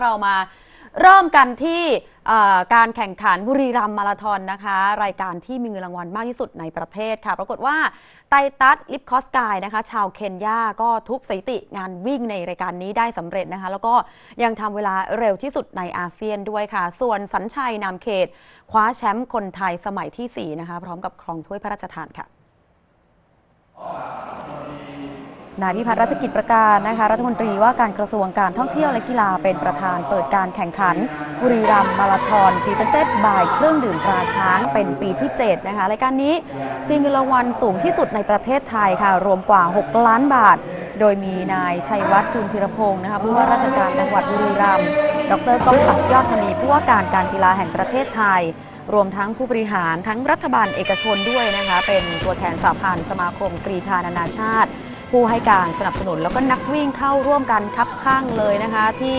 เรามาเริ่มกันที่การแข่งขันบุรีรัมมาราธอนนะคะ รายการที่มีเงินรางวัลมากที่สุดในประเทศค่ะ ปรากฏว่าไตตัสลิปคอสกายนะคะ ชาวเคนยาก็ทุบสถิติงานวิ่งในรายการนี้ได้สำเร็จนะคะ แล้วก็ยังทำเวลาเร็วที่สุดในอาเซียนด้วยค่ะ ส่วนสัญชัยนามเขต คว้าแชมป์คนไทยสมัยทีสี่4 นะคะ พร้อมกับครองถ้วยพระราชทานค่ะ นายพิพัฒน์รัชกิจประการนะคะรัฐมนตรีว่าการกระทรวงการท่องเที่ยวและกีฬาเป็นประธานเปิดการแข่งขัน บุรีรัมย์มาราธอนพรีเซนเต็ดบายเครื่องดื่มตราช้างเป็นปีที่7นะคะรายการนี้ชิงเงินรางวัลสูงที่สุดในประเทศไทยค่ะรวมกว่า 6 ล้านบาท โดยมีนายชัยวัฒน์จุนธีรพงศ์นะคะผู้ว่าราชการจังหวัดบุรีรัมย์ดรก้องศักดิ์ยอดมณีผู้ว่าการการกีฬาแห่งประเทศไทยรวมทั้งผู้บริหารทั้งรัฐบาลเอกชนด้วยนะคะ เป็นตัวแทนสหพันธ์สมาคมกรีฑานานาชาติ ผู้ให้การสนับสนุน แล้วก็นักวิ่งเข้าร่วมกันคับข้างเลยนะคะ ที่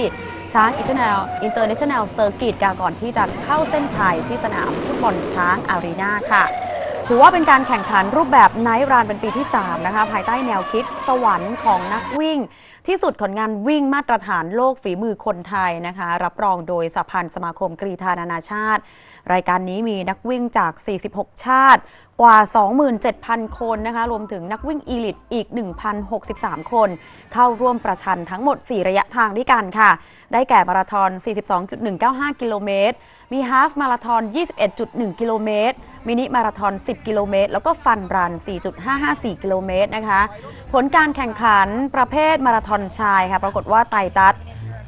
ช้างอินเตอร์เนลอินเตอร์เนชั่นแนลเซอร์กิตก่อนที่จะเข้าเส้นชัยที่สนามฟุตบอลช้างอารีนาค่ะ ถือว่าเป็นการแข่งขันรูปแบบไนท์รันเป็นปีที่ 3 นะคะ ภายใต้แนวคิดสวรรค์ของนักวิ่ง ที่สุดของานวิ่งมาตรฐานโลกฝีมือคนไทยนะคะ รับรองโดยสหพันธ์สมาคมกรีฑานานาชาติ รายการนี้มีนักวิ่งจาก 46 ชาติกว่า 27,000 คนนะคะ รวมถึงนักวิ่งอีลิตอีก 1,063 คน เข้าร่วมประชันทั้งหมด 4 ระยะทางด้วยกันค่ะ ได้แก่มาราธอน 42.195 กิโลเมตร มีฮาฟมาราธอน 21.1 กิโลเมตร มินิมาราธอน 10 กิโลเมตร แล้วก็ฟันรัน 4.554 กิโลเมตรนะคะ ผลการแข่งขันประเภทมาราธอนชายค่ะ ปรากฏว่าไตตัส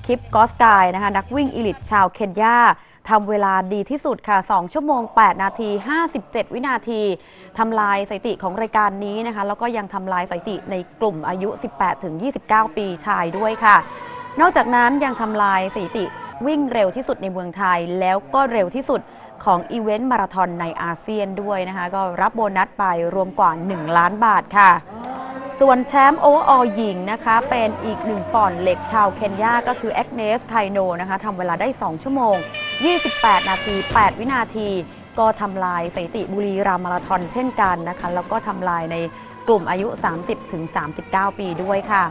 คิปกอสกายนะคะ นักวิ่งอีลิตชาวเคนยาทำเวลาดีที่สุดค่ะ 2 ชั่วโมง 8 นาที 57 วินาที ทำลายสถิติของรายการนี้นะคะ แล้วก็ยังทำลายสถิติในกลุ่มอายุ 18-29 ปีชายด้วยค่ะ นอกจากนั้นยังทำลายสถิติวิ่งเร็วที่สุดในเมืองไทย แล้วก็เร็วที่สุด ของอีเวนต์มาราธอนในอาเซียนด้วยนะคะก็รับโบนัสไปรวมกว่า 1 ล้านบาทค่ะ ส่วนแชมป์โอเวอร์ออลหญิงนะคะ เป็นอีกหนึ่งป่อนเหล็กชาวเคนยาก็คือแอกเนสไคโนนะคะทำเวลาได้ 2 ชั่วโมง 28 นาที 8 วินาที ก็ทำลายสถิติบุรีรัมย์มาราธอนเช่นกันนะคะ แล้วก็ทำลายในกลุ่มอายุ 30-39 ปีด้วยค่ะ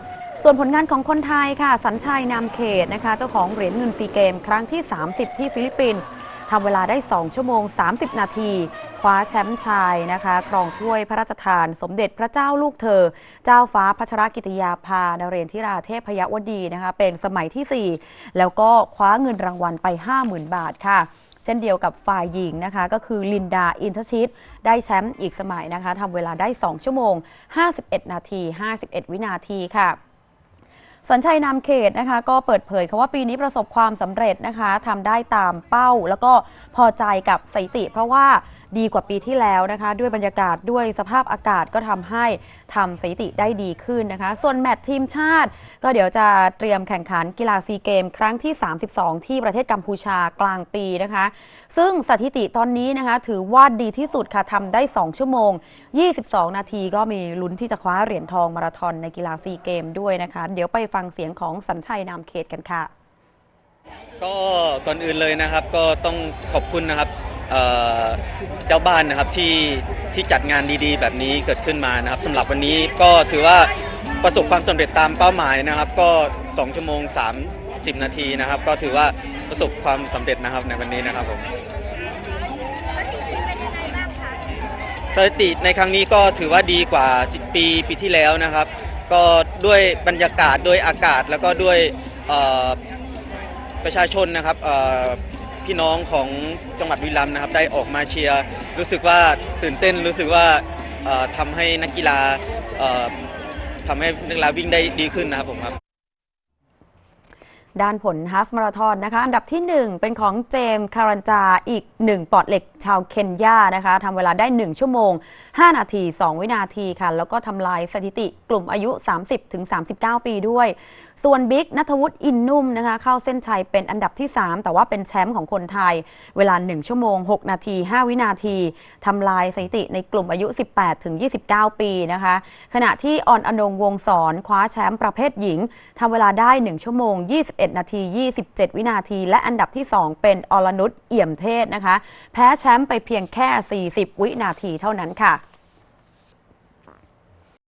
ส่วนผลงานของคนไทยค่ะ สัญชัยนามเขตนะคะ เจ้าของเหรียญเงินซีเกม ครั้งที่ 30 ที่ฟิลิปปินส์ ทำเวลาได้ 2 ชั่วโมง 30 นาที คว้าแชมป์ชายนะคะครองถ้วยพระราชทาน สมเด็จพระเจ้าลูกเธอ เจ้าฟ้าพัชรกิติยาภานเรนทิราเทพพยวดีนะคะเป็นสมัยที่ 4 แล้วก็คว้าเงินรางวัลไป 50,000 บาทค่ะเช่นเดียวกับฝ่ายหญิงนะคะ ก็คือลินดาอินทชิต ได้แชมป์อีกสมัยนะคะทำเวลาได้ 2 ชั่วโมง 51 นาที 51 วินาทีค่ะ สัญชัยนามเขตนะคะ ก็เปิดเผยค่ะว่าปีนี้ประสบความสำเร็จนะคะทำได้ตามเป้า แล้วก็พอใจกับสถิติ เพราะว่า ดีกว่าปีที่แล้วนะคะ ด้วยบรรยากาศด้วยสภาพอากาศก็ทำให้ทำสถิติได้ดีขึ้นนะคะ ส่วนแมตช์ทีมชาติ ก็เดี๋ยวจะเตรียมแข่งขันกีฬาซีเกม ครั้งที่ 32 ที่ประเทศกัมพูชากลางปีนะคะ ซึ่งสถิติตอนนี้นะคะถือว่าดีที่สุดค่ะทำได้ 2 ชั่วโมง 22 นาทีก็มีลุ้นที่จะคว้าเหรียญทองมาราธอนในกีฬาซีเกมด้วยนะคะ เดี๋ยวไปฟังเสียงของสัญชัยนามเขตกันค่ะ ก็ก่อนอื่นเลยนะครับก็ต้องขอบคุณนะครับ เจ้าบ้านนะครับที่ที่จัดงานดีๆ แบบนี้เกิดขึ้นมานะครับสำหรับวันนี้ก็ถือว่าประสบความสำเร็จตามเป้าหมายนะครับ ก็ 2 ชั่วโมง 30 นาทีนะครับ ก็ถือว่าประสบความสำเร็จนะครับในวันนี้นะครับผมสถิติในครั้งนี้ก็ถือว่าดีกว่า 10 ปีปีที่แล้วนะครับ ก็ด้วยบรรยากาศด้วยอากาศแล้วก็ด้วยประชาชนนะครับ พี่น้องของจังหวัดบุรีรัมย์นะครับ ได้ออกมาเชียร์รู้สึกว่าตื่นเต้นรู้สึกว่าเอ่อทำให้นักกีฬาเอ่อทำให้นักกีฬาวิ่งได้ดีขึ้นนะครับผมครับ ด้านผลฮาฟมาราธอนนะคะ อันดับที่ 1 เป็นของเจมส์คารันจาอีก 1 ปอดเหล็กชาวเคนยานะคะทำเวลาได้ 1 ชั่วโมง 5 นาที 2 วินาทีค่ะ แล้วก็ทำลายสถิติกลุ่มอายุ 30-39 ปีด้วย ส่วนบิ๊กนัทวุฒิอินนุ่มนะคะ เข้าเส้นชัยเป็นอันดับที่ 3 แต่ว่าเป็นแชมป์ของคนไทย เวลา 1 ชั่วโมง 6 นาที 5 วินาทีทำลายสถิติในกลุ่มอายุ 18-29 ปีนะคะ ขณะที่ออนอนงวงศรคว้าแชมป์ประเภทหญิงทำเวลาได้ 1 ชั่วโมง 21นาที 27 วินาที และอันดับที่ 2 เป็นอรนุชเอี่ยมเทศนะคะ แพ้แชมป์ไปเพียงแค่ 40 วินาทีเท่านั้นค่ะ